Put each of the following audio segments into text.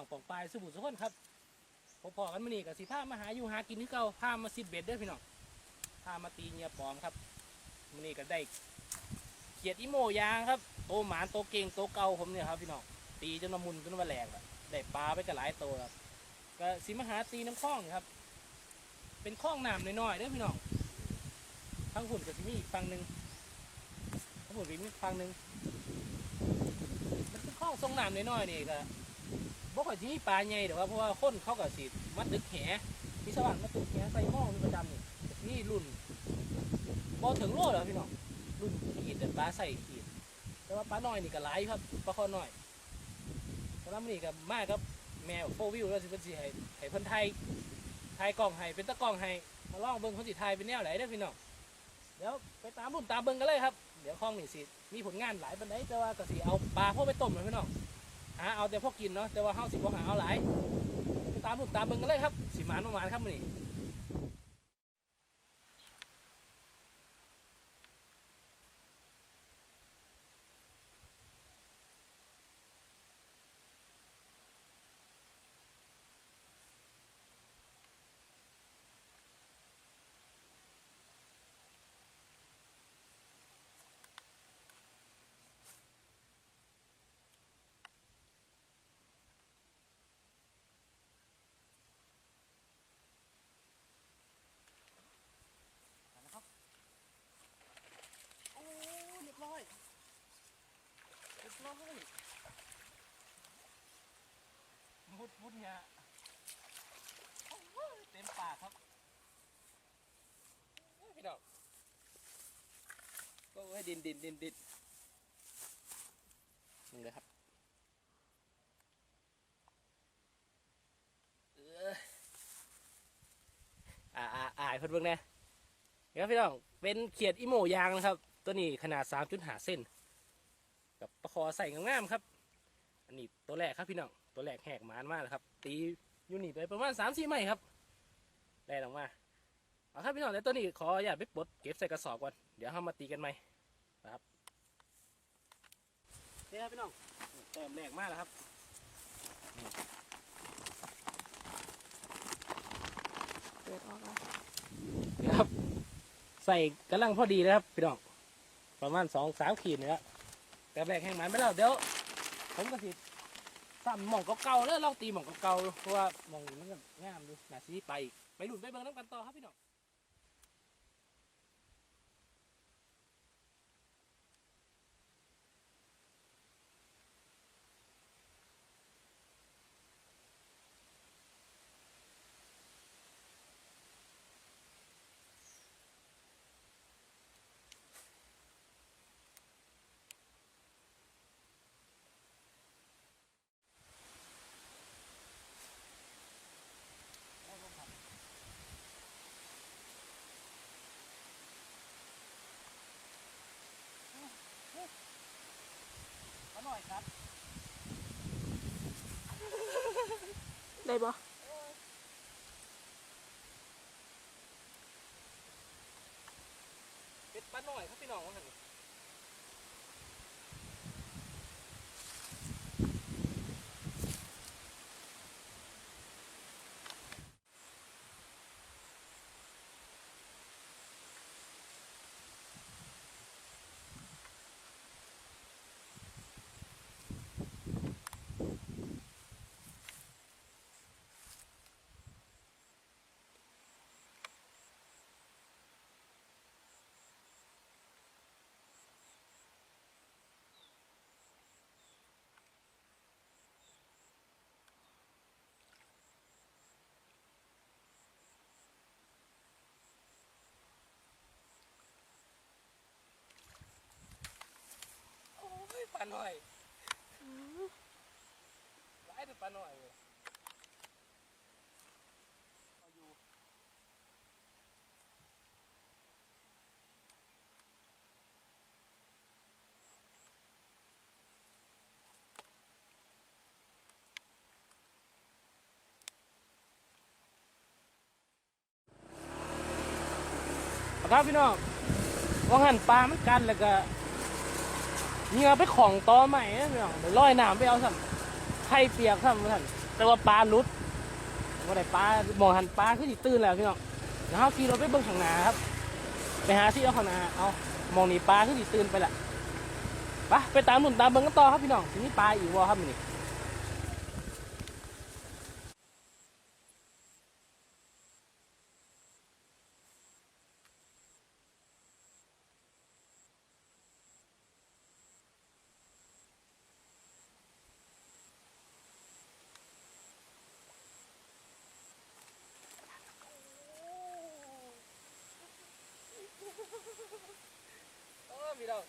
น้องปองปลายสุบุสุขนครับพบพอกันมานี่กับสิพามาหาอยู่หากินที่เก่าพามาซิดเบ็ดด้อพี่น้องพามาตีเงียปลอมครับมานี่ก็ได้เกียรติอิโมยางครับโตหมานโตเก่งโตเก่าผมเนี่ยครับพี่น้องตีจนมามุนจนมาแหลกได้ปลาไปกันหลายตัวครับก็สิมหาตีน้ำคลองครับ เป็นคลองน้ำน้อยๆด้อพี่น้องทั้งหุ่นกับที่นี่อีกฝั่งหนึ่งทั้งหุ่นกับที่นี่อีกฝั่งหนึ่งมันคือคลองทรงน้ำน้อยๆนี่ก็ บ่ค่อยสิมีปลาใหญ่แต่ว่าเพราะว่าคนเขาก็สิมัดดึกแหมีชาวบ้านมาตึกแหใส่หม้อเป็นประจำนี่นี่รุ่นบ่ถึงโลแล้วพี่น้องรุ่นขีดแต่ปลาใส่ขีด แต่ว่าปลาน้อยนี่ก็หลายครับปลาคอน้อยสำหรับมื้อนี้ก็มากับแมวโฟวิวแล้วสิเพิ่นสิให้ให้เพิ่นถ่ายถ่ายกล้องให้เป็นตะกล้องให้มาลองเบิ่งเพิ่นสิถ่ายเป็นแนวไหนเด้อพี่น้องเดี๋ยวไปตามรุ่นตามเบิ่งกันเลยครับเดี๋ยวคล้องนี่สิมีผลงานหลายปันไดแต่ว่าก็สิเอาปลาพวกไปต้มเลยพี่น้อง หาเอาแต่พวกกินเนาะแต่ว่าเฮาสิบ่หาเอาหลายไปตามลูกตามเบิ่งกันเลยครับ สิมานประมาณครับมื้อนี้นะครับโอ้เรียบร้อยเรี ยมุดมุดเนี่ยโอ้โหเต็มปากครับโอ้ยพี่น้องก็ให้ดินดินดินดินนี่เลยครับเอออ่าอ่าอ่าให้เพิ่นเบิ่งแน่นี่ครับพี่น้องเป็นเขียดอิโมยางนะครับ ตัวนี้ขนาด 3.5 เส้น กับประคอใส่งามๆครับ อันนี้ตัวแรกครับพี่น้อง ตัวแรกแหกมานมากเลยครับ ตีอยูนิตไปประมาณ3 4ไม้ครับ ได้ออกมา เอาครับพี่น้องแล้วตัวนี้ขออนุญาไปปลดเก็บใส่กระสอบก่อน เดี๋ยวเรามาตีกันใหม่นะครับนี่ครับพี่น้องแต้มแรกมากแล้วครับเปิดออกแล้วนี่ครับ ใส่กำลังพอดีเลยครับพี่น้อง ประมาณสองสามขีดนี่แหละ แต่แบกแห้งหมันไปแล้วเดี๋ยวผมก็สิซ้ำหม่องเก่าๆแล้วลองตีหม่องเก่าๆเพราะว่าหม่องนี้มันก็งามดูหนาซีไปอีกไปหลุดไปเบิ่งน้ำกันต่อครับพี่น้อง ได้ปะ เป็ดปลาหน่อยครับพี่น้องว่าหั่นนี่โอ้ยป ลาหน่อยร้ายแต่ปลาหน่อยเลยเอาอยู่ครับพี่น้องว่าหันปลามันกันแล้วก็ เหงือไปของตอใหม่นะพี่น้องเดี๋ยวลอยน้ำไปเอาสั่นไข่เปียกครับท่านแต่ว่าปลาลุดว่าได้ปลามองหันปลาขึ้นตื่นแล้วพี่น้องแล้วเขาขี่รถไปเบิ้งข้างหน้าครับ ไปหาที่เอาข้างหน้าเอามองนี่ปลาขึ้นตื่นไปละไปไปตามหนุนตามเบิ้งกันต่อครับพี่น้องทีนี้ปลาอีกวอครับนี่ พี่น้อง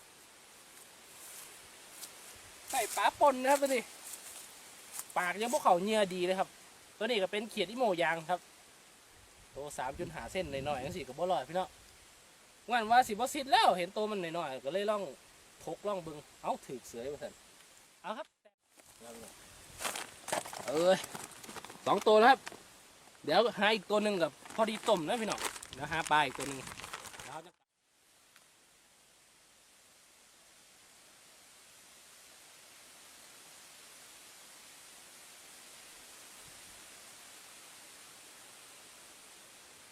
ใส่ปลาปนนะครับตัวนี้ปากยังพวกเขาเหงื่อดีเลยครับ ตัวนี้ก็เป็นเขียดอิโมยางครับตัวสามจุดหาเส้นหน่อยๆจังสี่กับบ่ลอยพี่น้องงานว่าสิบ่สิทธิ์แล้วเห็นตัวมันหน่อยๆก็เลยล่องทกล่องเบิงเอาถือเสือมาสั่นเอาครับเอาพี่น้องเอ้ยสองตัวนะครับ เดี๋ยวหาอีกตัวหนึ่งกับพอดีต้มนะพี่น้องเดี๋ยวหาปลาอีกตัวหนึ่งเดี๋ยวเราจะ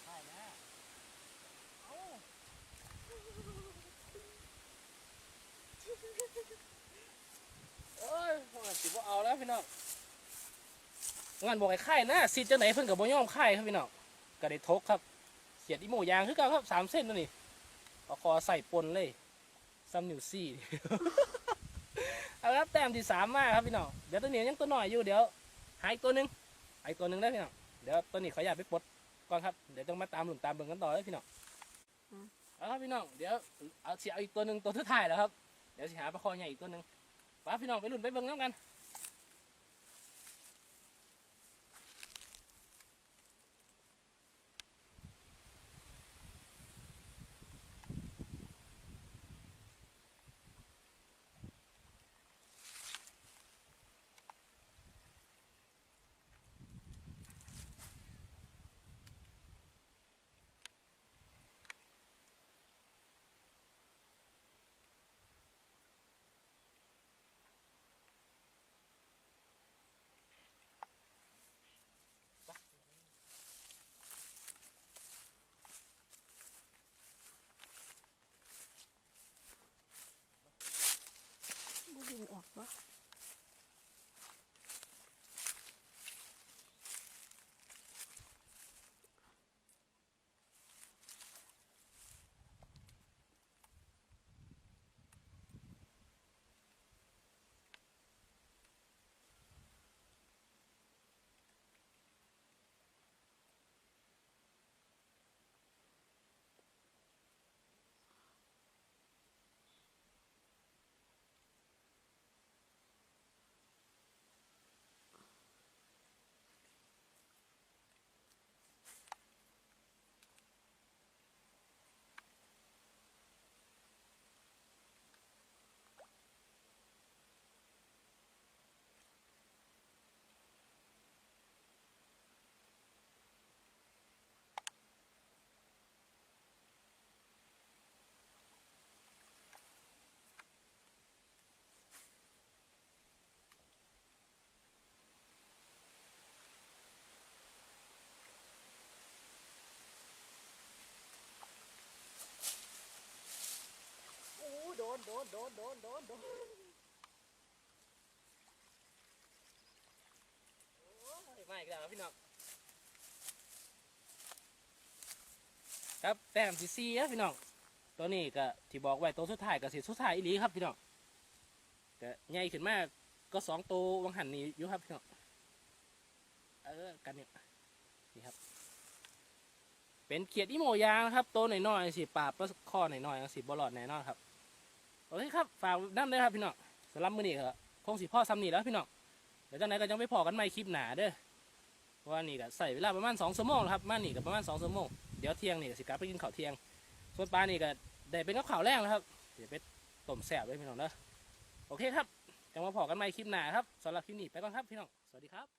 ใช่นะเอา โอ้ยว่าสิบ่เอาแล้วพี่น้องงานบอกไอ้ไข่นะสิจะไหนเพิ่นกับบ่ยอมไข่ครับพี่น้องก็ได้ทกครับเสียดอีโมยางคือเกันครับสามเส้นนั่นนี่เอาคอใส่ปนเลยซัมนิวซี่เอาละครับแต้มที่สามมาครับพี่น้องเดี๋ยวตัวนี้ยังตัวหน่อยอยู่เดี๋ยวหาอีกตัวหนึงหาอีกตัวหนึงได้พี่น้องเดี๋ยวตัวนี้ขออยากไปปลดก่อนครับเดี๋ยวต้องมาตามหลุมตามเบิ่งกันต่อเลยพี่น้องอืมเอาครับพี่น้องเดี๋ยวเอาเสียเอาอีกตัวหนึ่งตัวทุดท้ายแล้วครับเดี๋ยวสิหาปลาคอใหญ่อีกตัวหนึ่งป้าพี่น้องไปหลุนไปเบิ้งน้ำกัน ออกวะ นโดนโดนโดนโดนโดนโอ้ยมาอีกแล้วพี่น้องครับแต้มที่สี่ครับพี่น้องตัวนี้ก็ที่บอกไว้ตัวสุดท้ายก็สิสุดท้ายอีหลีครับพี่น้องก็ใหญ่ขึ้นมากก็สองตัววังหันนี้อยู่ครับพี่น้องเออกันเนี่ยนี่ครับ เป็นเขียดอีโมยางนะครับตัวหน่อยๆสิปราบปลาข้อหน่อยๆสิบอลอดแน่นอนครับ โอเคครับฝากน้ำด้วยครับพี่น้องสำหรับมือนี้ก็คงสิพ่อซ้ำนี่แล้วพี่น้องเดี๋ยวจากไหนก็ยังไปพอกันใหม่คลิปหนาเด้อเพราะว่านี่ก็ใส่เวลาประมาณสองชั่วโมงครับมานี่ก็ประมาณสองชั่วโมงเดี๋ยวเที่ยงนี่ก็สิกลับไปกินข้าวเที่ยง ส่วนปลานี่ก็ได้เป็นกับข้าวแรงแล้วครับเดี๋ยวไปต้มแซ่บไว้พี่น้องเด้อโอเคครับจังมาพอกันใหม่คลิปหนาครับสำหรับคลิปนี้ไปก่อนครับพี่น้องสวัสดีครับ